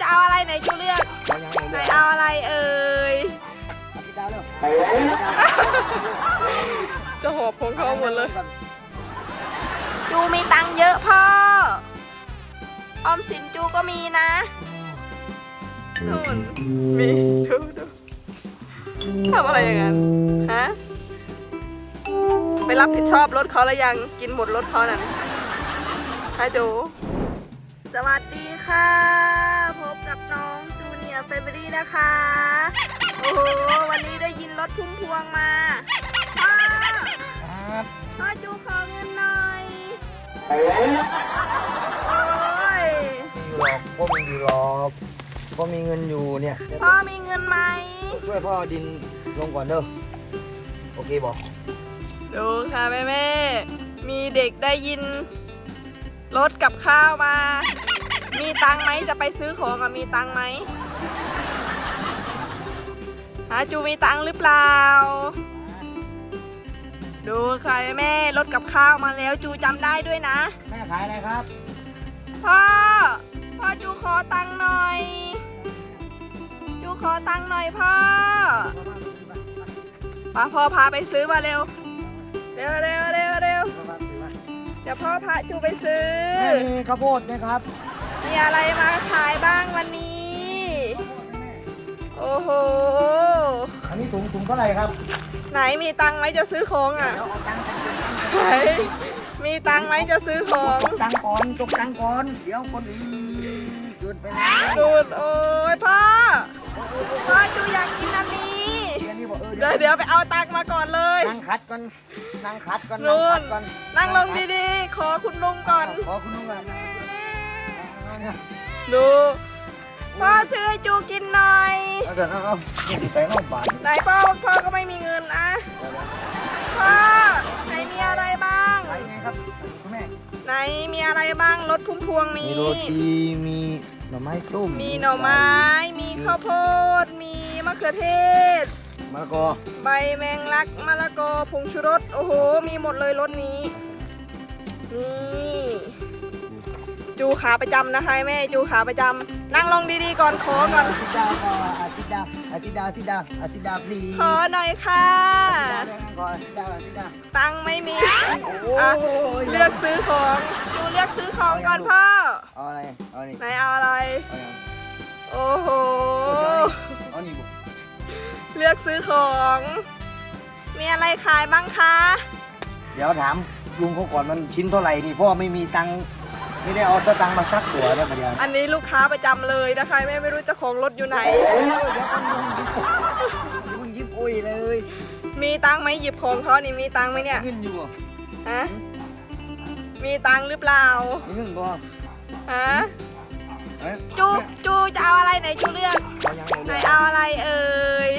จะเอาอะไรไหนจูเลือกเอายังเอาไหนเลยเอาอะไรเอ่ยเอาพี่ดาวเร็วจะหอบของเขาหมดเลย จูมีตังค์เยอะพ่อ ออมสินจูก็มีนะนู่นมีดูดูทำอะไรอย่างนั้นฮะไปรับผิดชอบรถเขาแล้วยังกินหมดรถเขานั่นฮะจูสวัสดีค่ะพบกับน้อง จูเนียร์เฟเบอรี่นะคะ โอ้โห วันนี้ได้ยินรถพุ่มพวงมาพ่อครับพ่อจูขอเงินหน่อย โอ้ยมีอยู่หรอกพ่อมีอยู่หรอกพ่อมีเงินอยู่เนี่ยเดี๋ยวพ่อมีเงินไหม ช่วยพ่อเอาดินลงก่อนเด้อ โอเคบอก ดูค่ะแม่แม่ๆมีเด็กได้ยินรถกับข้าวมา มีตังค์ไหมจะไปซื้อของอะมีตังค์ไหม หาจูมีตังค์หรือเปล่า ดูค่ะแม่แม่ๆรถกับข้าวมาแล้วจูจำได้ด้วยนะ แม่ขายอะไรครับ พ่อ พ่อจูขอตังค์หน่อย จูขอตังค์หน่อยพ่อป้าพ่อพาไปซื้อมาเร็ว เร็วเร็วเร็วเร็วเดี๋ยวพ่อพาจูไปซื้อ แม่มีข้าวโพดไหมครับ มีอะไรมาขายบ้างวันนี้ โอ้โห อันนี้ถุงถุงเท่าไหร่ครับ ไหนมีตังค์ไหมจะซื้อของอะเดี๋ยวเอาตังค์ไหนมีตังค์ไหมจะซื้อของตกตังค์ก่อนตกตังค์ก่อน เดี๋ยวคนอื่นเกินไปแล้วดูดโอ้ยพ่อ พ่อจูอยากกินอันนี้ เดี๋ยวนี้บอกเออเดี๋ยวเดี๋ยวไปเอาตังค์มาก่อนเลยนั่งคัดก่อนนั่งคัดก่อนนู่นั่งนคัดก่อนนั่งลงดีๆ ขอคุณลุงก่อน ขอคุณลุงอะดู พ่อซื้อให้จูกินหน่อย เอาเถอะเอาเอานี่ใส่นอกบาทไหนพ่อพ่อก็ไม่มีเงินอะพ่อไหนมีอะไรบ้างขายไงครับคุณแม่ไหนมีอะไรบ้างรถพุ่มพวงมีนี้โรตีมีหน่อไม้ต้มมีหน่อไม้ มีข้าวโพด มีมะเขือเทศ มะละกอใบแมงลักมะละกอผงชูรส โอ้โห มีหมดเลยรถนี้ นี่ จูขาประจำนะคะแม่จูขาประจำนั่งลงดีๆก่อนขอก่อน อาซิดาก็อาซิดาอาซิดาอาซิดาอาซิดาพลีขอหน่อยค่ะอาซิดาอาซิดาตังค์ไม่มีโอ้อะยเลือกซื้อของจูเลือกซื้อของก่อนพ่อ เอาอะไรเอานี่ไหนเอาอะไร เอาอย่างโอ้โห เอานี่บุเลือกซื้อของ มีอะไรขายบ้างคะ เดี๋ยวถามลุงเขาก่อนมันชิ้นเท่าไหร่นี่พ่อไม่มีตังค์ ไม่ได้เอาสตังค์มาซักตัวได้ปะเดี๋ยวอันนี้ลูกค้าประจำเลยนะคะแม่ไม่รู้เจ้าของรถอยู่ไหน โอ้ยเดี๋ยวคนลุงยิ้มลุงยิ้มอุ้ยเลยมีตังค์ไหมหยิบของเขานี่มีตังค์ไหมเนี่ยขึ้นอยู่บ่ฮะมีตังค์หรือเปล่ามีเงินบ่ฮะเอ้ยจูจูจะเอาอะไรไหนจูเลือกเอายังไหนเลยเอาอะไรเอ่ย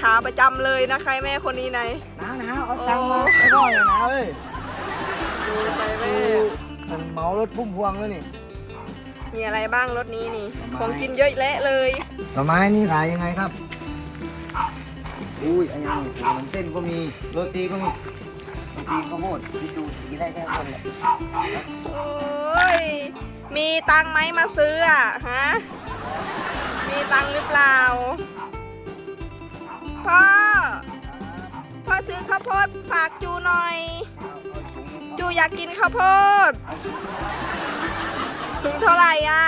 ขาประจำเลยนะคะแม่คนนี้ไหน หนาวหนาวเอาตังค์มาให้พ่อหน่อยหนาวเอ้ยดูไปแม่ มันเมารถพุ่มพวงแล้วนี่ มีอะไรบ้างรถนี้นี่ทำไมของกินเยอะแยะเลย หน่อไม้นี่ขายยังไงครับ อุ้ยอันนี้ขนมเส้นก็มีโรตีก็มีโรตีข้าวโพดที่ดูสีได้แค่คนแหละโอ้ย มีตังค์ไหมมาซื้ออะฮะ มีตังค์หรือเปล่า พ่อ พ่อซื้อข้าวโพดฝากจูหน่อยจู อยากกินข้าวโพดถุงเท่าไหร่อะ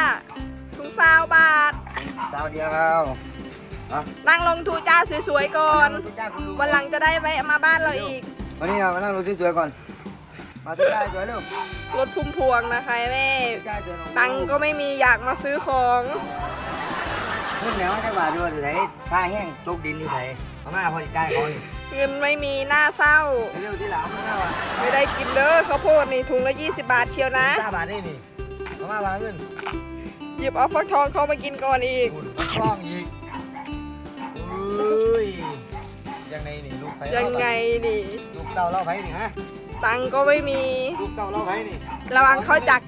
ถุงซาวบาทสาวเดียวเอาอะนั่งลงทูจ้าสวยๆก่อนจ้าคุณลุงวันหลังจะได้แวะมาบ้านเราอีก วันนี้เอามานั่งดูสวยๆก่อน มาที่จ้าสวยเร็วรถพุ่มพวงนะคะแม่จ้าสวยน้อตังค์ก็ไม่มีอยากมาซื้อของเรื่องแนวจะบาทด้วยไหนท่าแห้งจกดินนี่ใส่เอามาพอดีใจเขานี่ เงินไม่มีหน้าเศร้า เร็วที่หลังไม่ได้ว่ะไม่ได้กินเด้อข้าวโพดนี่ถุงละ 20 บาทเชียวนะจ้าบาทได้นี่เอามาวางเงินหยิบเอาฟักทองเข้ามากินก่อนอีก คุณคล้องอีกอุ้ยยังไงนี่ลูกไปยังไงนี่ ลูกเต่าเล่าไผ่นี่ฮะตังค์ก็ไม่มี ลูกเต่าเล่าไผ่นี่ระวังเขาจัก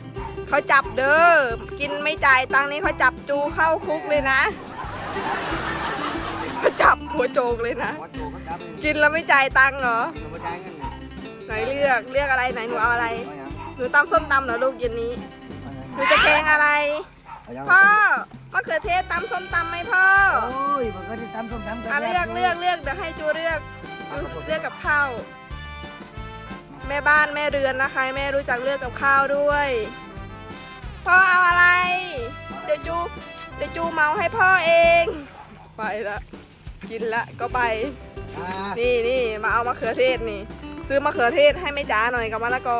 เขาจับเด้อ กินไม่จ่ายตังค์นี้เขาจับจูเข้าคุกเลยนะเขาจับ หัวโจกเลยนะ วัดโจมันดับเลยกินแล้วไม่จ่ายตังค์เหรอกินหัวใจายเงินนี่ไหนเลือกเลือกอะไรไหนหนูเอาอะไร เอายังหนูตำส้มตำเหรอลูกเย็นนี้ เอายังหนูจะแกงอะไร เอายังพ่อมะเขือเทศตำส้มตำไหมพ่อโอ้ยมันก็จะตำส้มตำอะเลือกเลือกเลือกเดี๋ยวให้จูเลือกจูเลือกกับข้าว แม่บ้านแม่เรือนนะคะแม่รู้จักเลือกกับข้าวด้วย พ่อเอาอะไร เดี๋ยวจูเดี๋ยวจูเมาให้พ่อเอง ไปละ กินละก็ไปอ่านี่นี่มาเอามะเขือเทศนี่ ซื้อมะเขือเทศให้แม่จ๋าหน่อยกับมะละกอ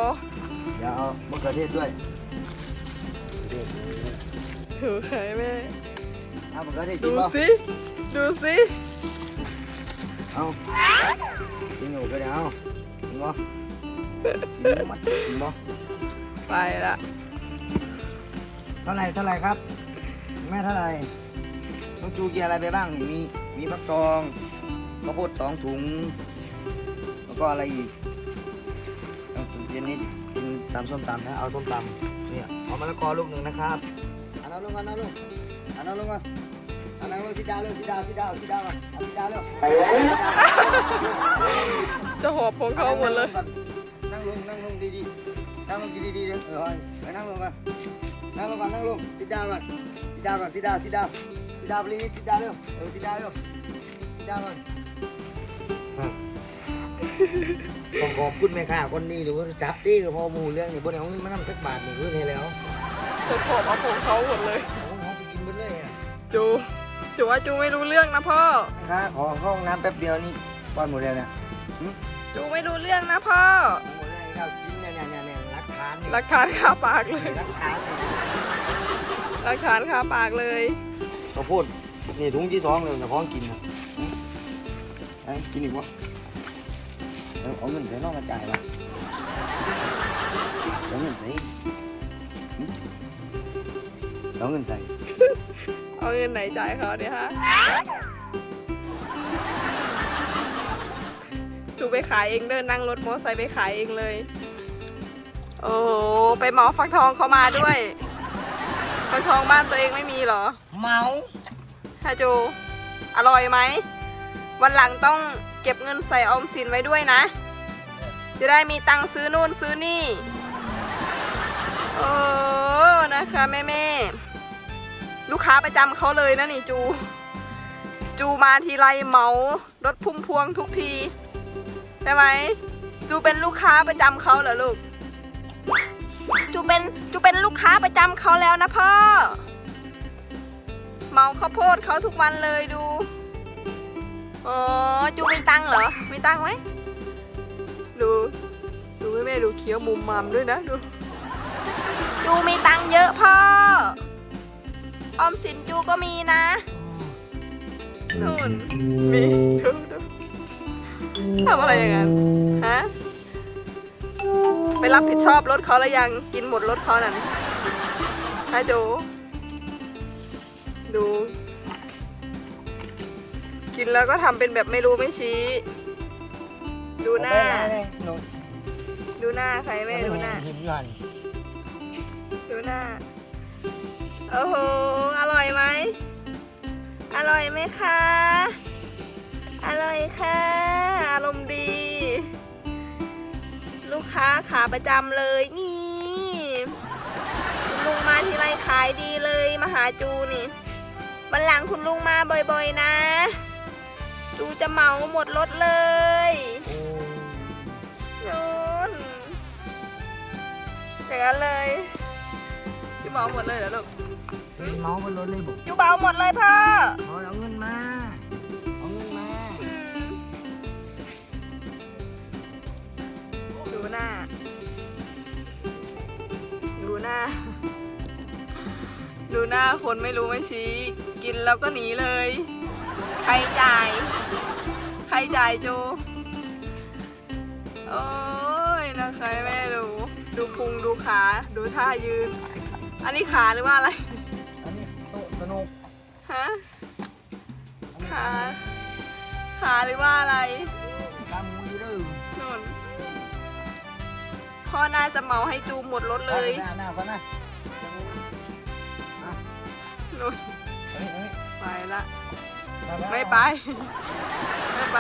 เดี๋ยวเอามะเขือเทศด้วยถือไข่แม่เอามะเขือเทศกิดูนบ่สิดูสิเอากินอยู่ก็ได้เอากินบ่กินบ่กินบ่ไปละเท่าไหร่เท่าไหร่ครับ แม่เท่าไหร่น้องจูกินอะไรไปบ้างนี่มี มีฟักทองข้าวโพดสองถุง แล้วก็อะไรอีกเอาเย็นนี้กินตำส้มตำนะ เอาส้มตำเนี่ยเอามะละกอลูกหนึ่งนะครับเอาน้ำลงก่อนน้ำลงเอาน้ำลงก่อนเอาน้ำลงที่ดาวเร็วที่ดาวที่ดาวที่ดาวก่อนเอาที่ดาวเร็วจะหอบของเขาหมดเลย นั่งลงนั่งลงดีๆนั่งลงดีๆดีๆเดี๋ยวเออไปนั่งลงก่อนนั่งลงก่อนนั่งลงที่ดาวก่อนที่ดาวก่อนที่ดาวที่ดาว ที่ดาวไปเลยที่ดาวเร็วเออที่ดาวเร็วที่ดาวก่อนอะต้องขอบคุณแม่ค้าคนนี้หรือว่าจับดีกับพ่อหมูเรื่องนี่บนเอาเงินมานำสักบาทนี่คือเทแล้วจะหอบเอาของเขาหมดเลย เอาของไปกินหมดเลยอะจูจูว่าจูไม่รู้เรื่องนะพ่อ แม่ค้าขอเข้าห้องน้ำแป๊บเดียวนี่ป้อนหมดเลยเนี่ยจูไม่รู้เรื่องนะพ่อ หมดเลยครับกินเนี่ยเนี่ยเนี่ยเนี่ยรักฐานนี่หลักฐานคาปากเลย รักฐานนี่ หลักฐานคาปากเลย ข้าวโพดนี่ถุงที่สองเลยจะพ้องกินนะไอ้กินอีกวะเอาเอาเงินใส่นอกกระจายวะเอาเงินใส่หึเอาเงินใส่เอาเงินไหนจ่ายเขาเนี่ยฮะจูไปขายเองเดินนั่งรถมอเตอร์ไซค์ไปขายเองเลย โอ้โห ไปหมาฟักทองเขามาด้วย ฟักทองบ้านตัวเองไม่มีเหรอ เมาฮาจู อร่อยไหม วันหลังต้องเก็บเงินใส่ออมสินไว้ด้วยนะ จะได้มีตังค์ซื้อนู่นซื้อนี่ โอ้นะคะแม่แม่ลูกค้าประจำเขาเลยนะนี่จู จูมาทีไรเมารถพุ่มพวงทุกทีใช่ไหมจูเป็นลูกค้าประจำเขาเหรอลูก จูเป็นจูเป็นลูกค้าประจำเขาแล้วนะพ่อ เมาข้าวโพดเขาทุกวันเลยดูอ๋อจูมีตังเหรอมีตังไหมดูดูแม่แม่ดูเคี้ยวมุมมามด้วยนะดูจูมีตังเยอะพ่อออมสินจูก็มีนะนู่นมีดูดูทำอะไรอย่างนั้นฮะไปรับผิดชอบรถเขาแล้วยังกินหมดรถเขานั่นฮะจู ดู กินแล้วก็ทำเป็นแบบไม่รู้ไม่ชี้ ดูหน้า หนูดูหน้าใครแม่ดูหน้า หิมยันดูหน้า โอ้โห อร่อยไหม อร่อยไหมคะ อร่อยค่ะ อารมณ์ดี ลูกค้าขาประจำเลยนี่คุณลุงมาทีไรขายดีเลยมาหาจูนี่ วันหลังคุณลุงมาบ่อยๆนะ จูจะเหมาหมดรถเลยนู่นอย่างนั้นเลยจูเหมาหมดเลยเหรอลูกเมาบนรถเลยบุกจูเหมาหมดเลยพ่อเอาเอาเงินมา เอาเงินมาอืมดูหน้า ดูหน้า ดูหน้าคนไม่รู้ไม่ชี้ กินแล้วก็หนีเลย ใครจ่าย ใครจ่ายจูโอ้ยนะคะแม่ดูดูพุงดูขา ดูท่ายืน อันนี้ขาหรือว่าอะไร อันนี้โต๊ะสนุกฮะ ขา ขาหรือว่าอะไรตามมูอยู่เด้อนู่นพ่อน่าจะเหมาให้จูหมดรถเลย หน้าหน้าฟันนะนู่นอันนี้อั นนี้ไปละเอาไม่ไปไม่ไป